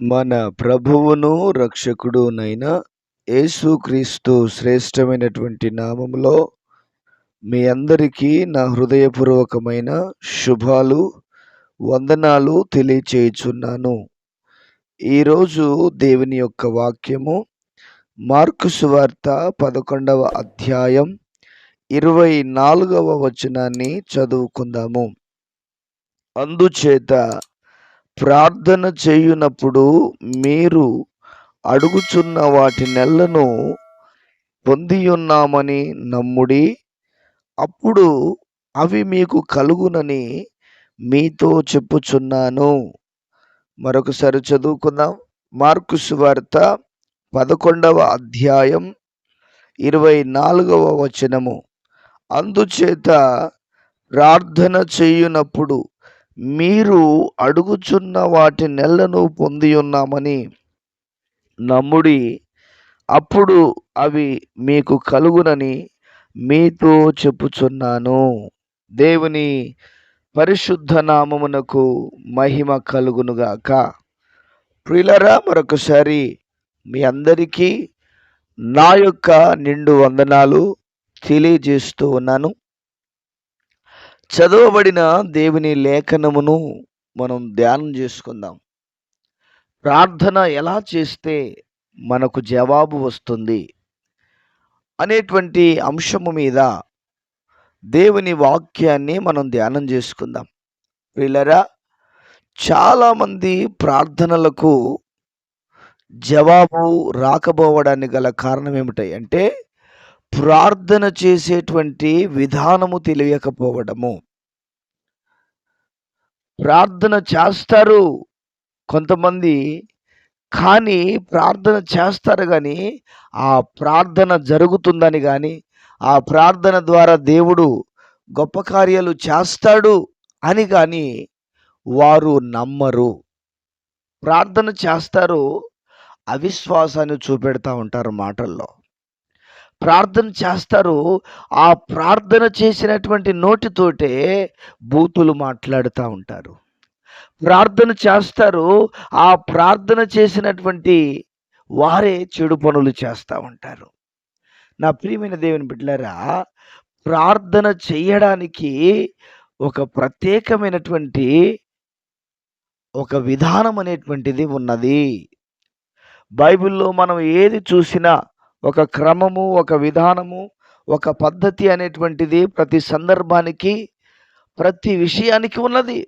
మన ప్రభువును రక్షకుడునైన యేసుక్రీస్తు శ్రేష్టమైనటువంటి నామములో మీ అందరికీ నా హృదయపూర్వకమైన శుభాలు వందనాలు తెలియచేయుచున్నాను. ఈరోజు దేవుని యొక్క వాక్యము మార్కు సువార్త పదకొండవ అధ్యాయం ఇరవై నాలుగవ వచనాన్ని చదువుకుందాము. అందుచేత ప్రార్థన చేయునప్పుడు మీరు అడుగుచున్న వాటి నెలను పొందియున్నామని నమ్ముడి అప్పుడు అవి మీకు కలుగునని మీతో చెప్పుచున్నాను. మరొకసారి చదువుకుందాం. మార్కు సువార్త పదకొండవ అధ్యాయం ఇరవై నాలుగవ వచనము. అందుచేత ప్రార్థన చేయునప్పుడు మీరు అడుగుచున్న వాటి నెలను పొంది ఉన్నామని నమ్ముడి అప్పుడు అవి మీకు కలుగునని మీతో చెప్పుచున్నాను. దేవుని పరిశుద్ధ నామమునకు మహిమ కలుగునుగాక. ప్రిలరా మరొకసారి మీ అందరికీ నా యొక్క నిండు వందనాలు తెలియజేస్తూ ఉన్నాను. చదవబడిన దేవుని లేఖనమును మనం ధ్యానం చేసుకుందాం. ప్రార్థన ఎలా చేస్తే మనకు జవాబు వస్తుంది అనేటువంటి అంశము మీద దేవుని వాక్యాన్ని మనం ధ్యానం చేసుకుందాం. వీళ్ళరా చాలామంది ప్రార్థనలకు జవాబు రాకపోవడానికి గల కారణం ఏమిటాయి అంటే ప్రార్థన చేసేటువంటి విధానము తెలియకపోవడము. ప్రార్థన చేస్తారు కొంతమంది కానీ ప్రార్థన చేస్తారు కానీ ఆ ప్రార్థన జరుగుతుందని కానీ ఆ ప్రార్థన ద్వారా దేవుడు గొప్ప కార్యాలు చేస్తాడు అని కానీ వారు నమ్మరు. ప్రార్థన చేస్తారు అవిశ్వాసాన్ని చూపెడతా ఉంటారు మాటల్లో. ప్రార్థన చేస్తారు. ఆ ప్రార్థన చేసినటువంటి నోటితోటే బూతులు మాట్లాడుతూ ఉంటారు. ప్రార్థన చేస్తారు. ఆ ప్రార్థన చేసినటువంటి వారే చెడు పనులు చేస్తూ ఉంటారు. నా ప్రియమైన దేవుని బిడ్డలారా ప్రార్థన చేయడానికి ఒక ప్రత్యేకమైనటువంటి ఒక విధానం అనేటువంటిది ఉన్నది. బైబిల్లో మనం ఏది చూసినా ఒక క్రమము ఒక విధానము ఒక పద్ధతి అనేటువంటిది ప్రతి సందర్భానికి ప్రతి విషయానికి ఉన్నది.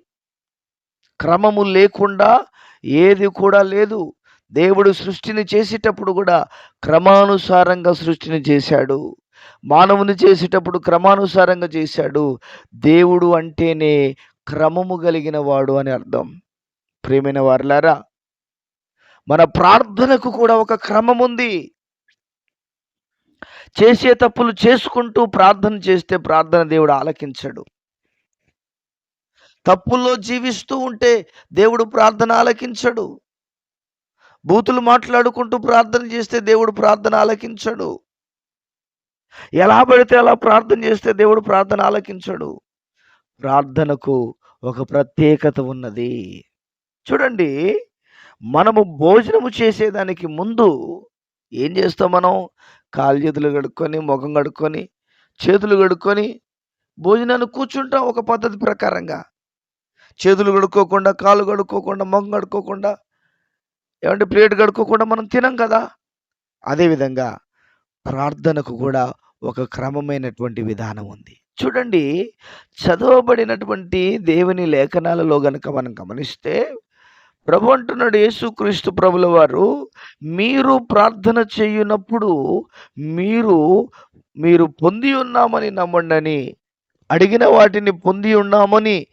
క్రమము లేకుండా ఏది కూడా లేదు. దేవుడు సృష్టిని చేసేటప్పుడు కూడా క్రమానుసారంగా సృష్టిని చేశాడు. మానవుని చేసేటప్పుడు క్రమానుసారంగా చేశాడు. దేవుడు అంటేనే క్రమము కలిగిన వాడు అని అర్థం. ప్రేమైన వారులారా మన ప్రార్థనకు కూడా ఒక క్రమం ఉంది చేసే తప్పులు చేసుకుంటూ ప్రార్థన చేస్తే ప్రార్థన దేవుడు ఆలకించడు. తప్పుల్లో జీవిస్తూ ఉంటే దేవుడు ప్రార్థన ఆలకించడు. బూతులు మాట్లాడుకుంటూ ప్రార్థన చేస్తే దేవుడు ప్రార్థన ఆలకించడు. ఎలా పడితే అలా ప్రార్థన చేస్తే దేవుడు ప్రార్థన ఆలకించడు. ప్రార్థనకు ఒక ప్రత్యేకత ఉన్నది. చూడండి మనము భోజనము చేసేదానికి ముందు ఏం చేస్తాం మనం? కాలు చేతులు కడుక్కొని ముఖం కడుక్కొని చేతులు కడుక్కొని భోజనాన్ని కూర్చుంటాం ఒక పద్ధతి ప్రకారంగా. చేతులు కడుక్కోకుండా కాలు కడుక్కోకుండా ముఖం కడుక్కోకుండా ఏమంటే ప్లేట్ కడుక్కోకుండా మనం తినం కదా? అదేవిధంగా ప్రార్థనకు కూడా ఒక క్రమమైనటువంటి విధానం ఉంది. చూడండి చదవబడినటువంటి దేవుని లేఖనాలలో గనక మనం గమనిస్తే ప్రభు అంటున్నాడు యేసుక్రీస్తు ప్రభుల వారు మీరు ప్రార్థన చేయునప్పుడు మీరు మీరు పొంది ఉన్నామని నమ్మండి అడిగిన వాటిని పొంది ఉన్నామని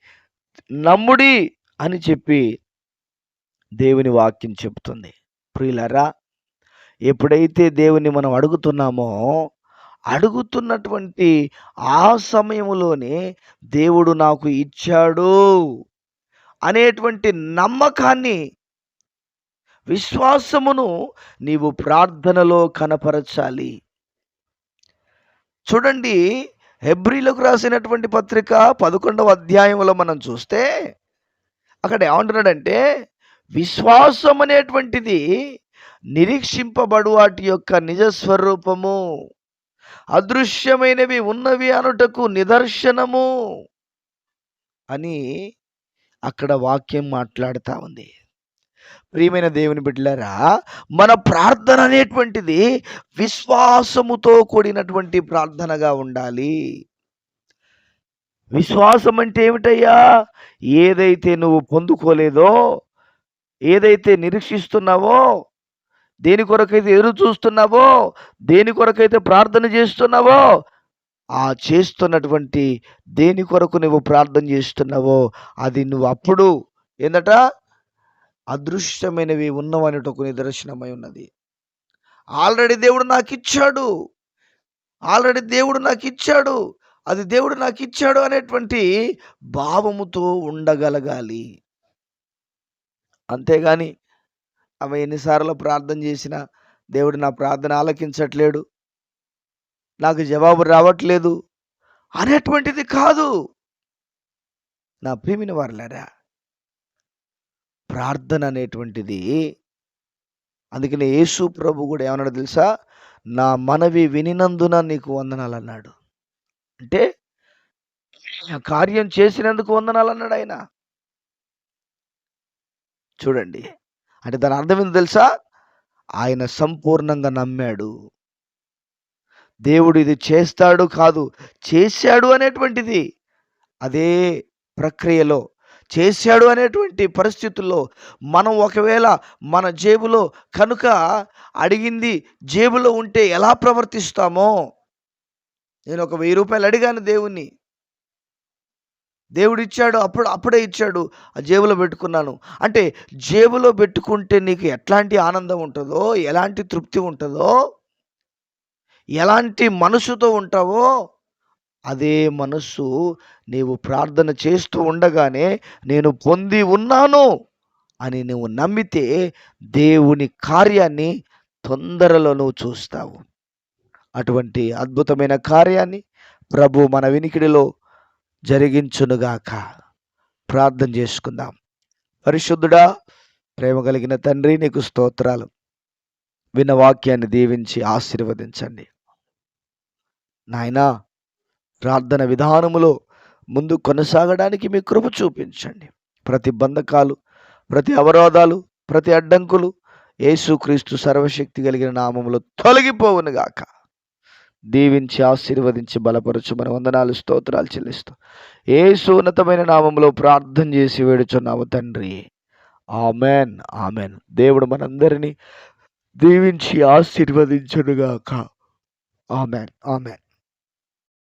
నమ్ముడి అని చెప్పి దేవుని వాక్యం చెబుతుంది. ప్రియులరా ఎప్పుడైతే దేవుని మనం అడుగుతున్నామో అడుగుతున్నటువంటి ఆ సమయంలోనే దేవుడు నాకు ఇచ్చాడు. అనేటువంటి నమ్మకాన్ని విశ్వాసమును నీవు ప్రార్థనలో కనపరచాలి. చూడండి హెబ్రిలకు రాసినటువంటి పత్రిక పదకొండవ అధ్యాయంలో మనం చూస్తే అక్కడ ఏమంటున్నాడంటే విశ్వాసం అనేటువంటిది నిరీక్షింపబడు వాటి యొక్క నిజ స్వరూపము అదృశ్యమైనవి ఉన్నవి అనుటకు నిదర్శనము అని అక్కడ వాక్యం మాట్లాడుతూ ఉంది. ప్రియమైన దేవుని బిడ్డలారా మన ప్రార్థన అనేటువంటిది విశ్వాసముతో కూడినటువంటి ప్రార్థనగా ఉండాలి. విశ్వాసం అంటే ఏమిటయ్యా? ఏదైతే నువ్వు పొందుకోలేదో ఏదైతే నిరీక్షిస్తున్నావో దేని కొరకైతే ఎదురు చూస్తున్నావో దేని కొరకైతే ప్రార్థన చేస్తున్నావో ఆ చేస్తున్నటువంటి దేని కొరకు నువ్వు ప్రార్థన చేస్తున్నావో అది నువ్వు అప్పుడు ఏందట? అదృశ్యమైనవి ఉన్నవనేటకు నిదర్శనమై ఉన్నది. ఆల్రెడీ దేవుడు నాకు ఇచ్చాడు ఆల్రెడీ దేవుడు నాకు ఇచ్చాడు అది దేవుడు నాకు ఇచ్చాడు అనేటువంటి భావముతో ఉండగలగాలి. అంతేగాని ఆమె ఎన్నిసార్లు ప్రార్థన చేసినా దేవుడు నా ప్రార్థన ఆలకించట్లేడు. నాకు జవాబు రావట్లేదు అనేటువంటిది కాదు. నా ప్రియమైన వారులారా ప్రార్థన అనేటువంటిది. అందుకనే యేసు ప్రభు కూడా ఏమన్నాడు తెలుసా? నా మనవి వినినందున నీకు వందనాలు అన్నాడు అంటే కార్యం చేసినందుకు వందనాలు అన్నాడు ఆయన. చూడండి. అంటే దాని అర్థం ఏంది తెలుసా? ఆయన సంపూర్ణంగా నమ్మాడు. దేవుడు ఇది చేస్తాడు కాదు చేశాడు అనేటువంటిది అదే ప్రక్రియలో చేశాడు అనేటువంటి పరిస్థితుల్లో మనం ఒకవేళ మన జేబులో కనుక అడిగింది జేబులో ఉంటే ఎలా ప్రవర్తిస్తామో? నేను ఒక వెయ్యి రూపాయలు అడిగాను దేవుణ్ణి. దేవుడు ఇచ్చాడు అప్పుడు అప్పుడే ఇచ్చాడు ఆ జేబులో పెట్టుకున్నాను. అంటే జేబులో పెట్టుకుంటే నీకు ఎట్లాంటి ఆనందం ఉంటుందో ఎలాంటి తృప్తి ఉంటుందో ఎలాంటి మనసుతో ఉంటావో అదే మనస్సు నీవు ప్రార్థన చేస్తూ ఉండగానే నేను పొంది ఉన్నాను అని నువ్వు నమ్మితే దేవుని కార్యాన్ని తొందరలో నువ్వు చూస్తావు. అటువంటి అద్భుతమైన కార్యాన్ని ప్రభు మన వినికిడిలో జరిగించునుగాక. ప్రార్థన చేసుకుందాం. పరిశుద్ధుడా ప్రేమ కలిగిన తండ్రి నీకు స్తోత్రాలు. విన్న వాక్యాన్ని దీవించి ఆశీర్వదించండి. నాయనా ప్రార్థన విధానములో ముందు కొనసాగడానికి మీ కృప చూపించండి. ప్రతి బంధకాలు ప్రతి అవరోధాలు ప్రతి అడ్డంకులు యేసుక్రీస్తు సర్వశక్తి కలిగిన నామములో తొలగిపోవునుగాక. దీవించి ఆశీర్వదించి బలపరచు మన వందనాలు స్తోత్రాలు చెల్లిస్తూ ఏసు ఉన్నతమైన నామములో ప్రార్థన చేసి వేడుచున్నాము తండ్రి. Amen amen. దేవుడు మనందరినీ దీవించి ఆశీర్వదించునుగాక. Amen amen.